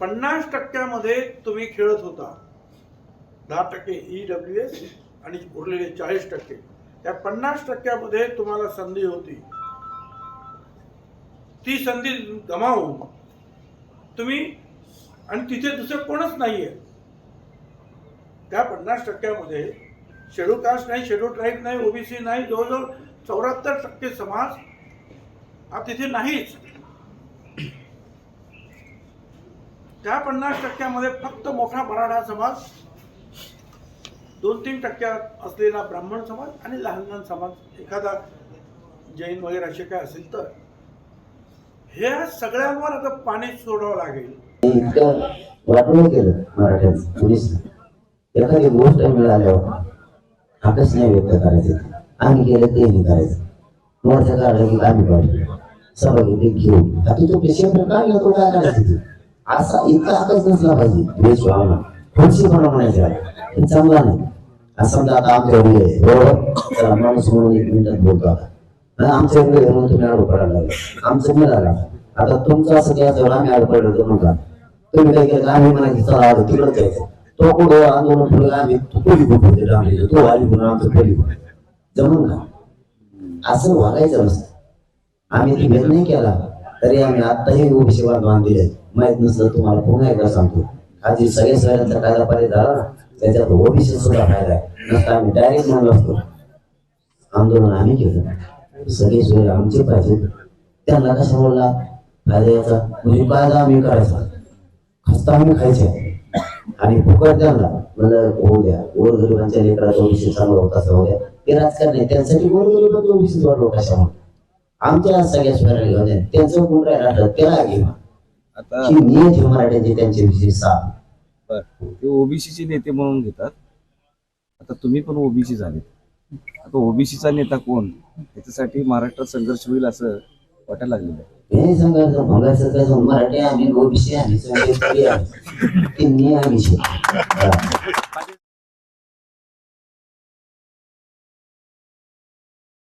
पन्नास टक्क्यामध्ये तुम्ही खेळत होता. दहा टक्के ई डब्ल्यू एस आणि उरलेले चाळीस टक्के. त्या पन्नास टक्क्यामध्ये तुम्हाला संधी होती. ती संधी गमावून तुम्ही आणि तिथे दुसरं कोणच नाहीये. त्या पन्नास टक्क्यामध्ये शेड्यूल कास्ट नाही शेड्यूल ट्राईब नाही ओबीसी नाही जवळजवळ चौऱ्याहत्तर टक्के समाज हा तिथे नाहीच. त्या पन्नास टक्क्यामध्ये फक्त मोठा मराठा समाज दोन तीन टक्क्यात असलेला ब्राह्मण समाज आणि लहान लहान समाज एखादा जैन वगैरे असे काय असेल तर. ह्या सगळ्यांवर आता पाणी सोडावं लागेल. वाटून केलं मराठ्याचं एखादी गोष्ट मिळाल्यावर आकाश नाही व्यक्त करायचं. आम्ही केलं ते नाही करायचं. मोठ्या काढलं की आम्ही पाहिजे सभा घेऊन घेऊ. आता तो पेशंट काढला तो काय करायचं? असा इतका आकाश नसला पाहिजे. द्वेष भावना खोडशीपणा म्हणायचा चांगला नाही. असं समजा आता आमच्या आहे. बरोबर चला माणूस म्हणून एक मिनिटात बोलतो आता. आमच्या इकडे म्हणून तुम्ही अडपडायला पडायला आमचं मिळाला आता तुमचं असं घ्यायचं आम्ही अडपडलो तर नका तुम्ही काय केलं? आम्ही म्हणायचं चला आता तिकडं जायचं. तो कुठं आंदोलन पुढे आम्ही तू कोणी कुठे रामलीला. तो आली म्हणून आमचं पहिली जमून का? असं वागायचं नसतं. आम्ही ती नाही केला. तरी आम्ही आत्ताही ओबीसी बांधवान दिले माहीत नसलं तुम्हाला पुन्हा एकदा सांगतो. हा सगळे सगळ्यांचा कायदा पारित झाला ना त्याच्यात ओबीसी सुद्धा फायदा आहे. नसता आम्ही डायरेक्ट म्हणलो असतो. आंदोलन आम्ही केलं. सगळे सोय आमचे पाहिजे. त्यांना कसा बोलला? फायदा याचा. म्हणजे कायदा आम्ही करायचा. खस्ता आम्ही खायचे. आणि फुकट त्यांना. म्हणलं होऊ द्या. गोरगरिबांच्या लेकराचा ओबीसी चांगला होता असं होऊ द्या. ते राजकारण आहे त्यांसाठी गोरगरिबांचा ओबीसी वाढलो कशामुळे आमच्या सगळ्या स्वराला घेऊन. त्यांचं कोण काय राहतं? त्याला घेऊ आता ही नियत ही मराठ्यांची त्यांची बर. ते ओबीसीचे नेते म्हणून घेतात. आता तुम्ही पण ओबीसी झाले. आता ओबीसीचा नेता कोण? याच्यासाठी महाराष्ट्रात संघर्ष होईल असं वाटायला लागलेलं आहे. हे काय सांगू, मराठी आम्ही ओबीसी आम्ही ते